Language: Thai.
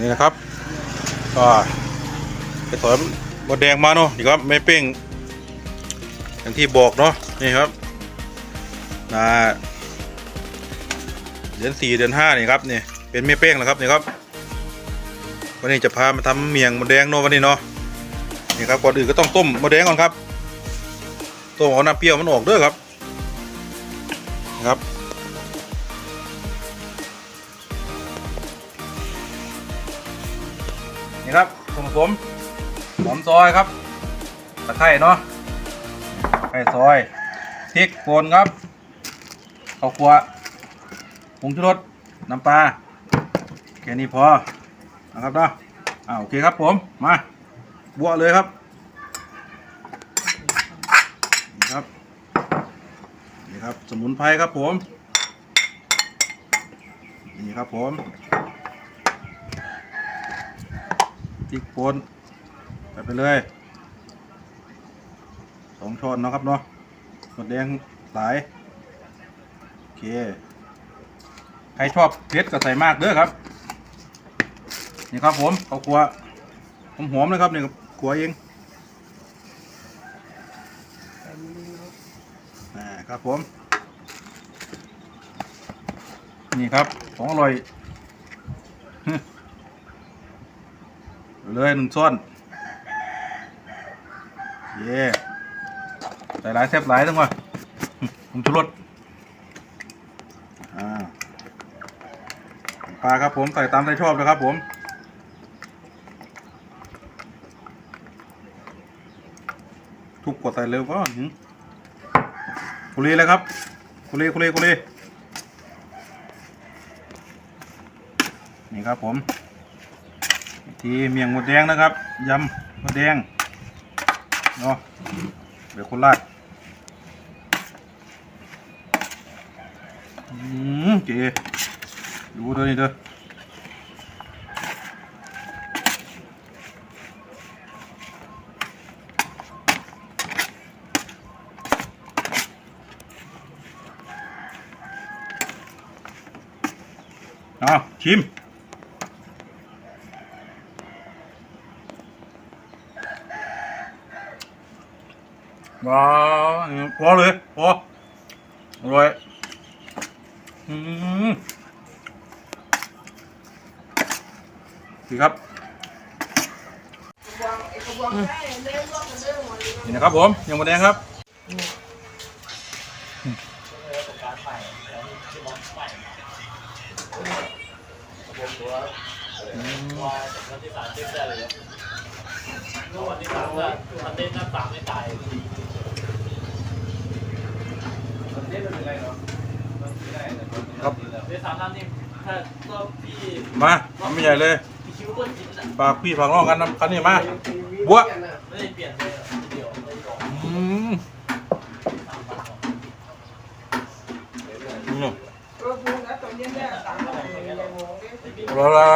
นี่นะครับ ก็ไปถอยบดแดงมาเนาะนี่ครับไม่เป้งอย่างที่บอกเนาะนี่ครับนะเดือนสี่เดือนห้านี่ครับนี่เป็นไม่เป้งแล้วครับนี่ครับวันนี้จะพามาทำเมียงมดแดงเนาะวันนี้เนาะนี่ครับก่อนอื่นก็ต้องต้มมดแดงก่อนครับต้มเอาน้ำเปรี้ยวมันออกด้วยครับนะครับ นี่ครับส่วนผสมหอมซอยครับตะไคร้เนาะไคร้ซอยพริกป่นครับข้าวคั่วผงชูรสน้ำปลาแค่นี้พอนะครับเนาะอ่าโอเคครับผมมาบวเลยครับนี่ครับนี่ครับสมุนไพรครับผมนี่ครับผม พริกป่นใส่ไปเลยสองช้อนเนาะครับเนาะหมดแดงหลายโอเค ใครชอบเผ็ดก็ใส่มากเด้อครับ นี่ครับผมเอาครัวหอมหอมเลยครับนี่ครัวเองอ่าครับผม นี่ครับของอร่อย เลยหนึ่งช้อนเย่ใส่หลายแทบหลายทั้งว่าผงชูรสอ่าปลาครับผมใส่ตามใจชอบนะครับผมทุกกดใส่เร็วก็คุรีเลยครับคุรีคุรีคุรีนี่ครับผม ทีเมียงหมดแดงนะครับยำหมดแดงเนาะเดี๋ยวคนลาดอืมเก๋ดูเด้อนี่เด้อเอาชิม ว้าวพอเลยพออร่อยอืมดีครับนี่นะครับผมยังมดแดงครับอืม วันที่สามเต้นได้เลยเมื่อวันที่สามก็มันเต้นหน้าสามไม่ตายมันเต้นเป็นไรเนาะครับเต้นสามน้ำนี่ถ้าก็พี่มาทำไม่ใหญ่เลยคิวก็จิ้มอะปากพี่ผักน้องกันนำกันนี่มาบัวไม่ได้เปลี่ยนเลยเดียวไม่ได้บอกอืมสามวันอืมรถบูนะตอนเย็นเนี่ยสามโมงเย็นโมงเนี่ยรอละ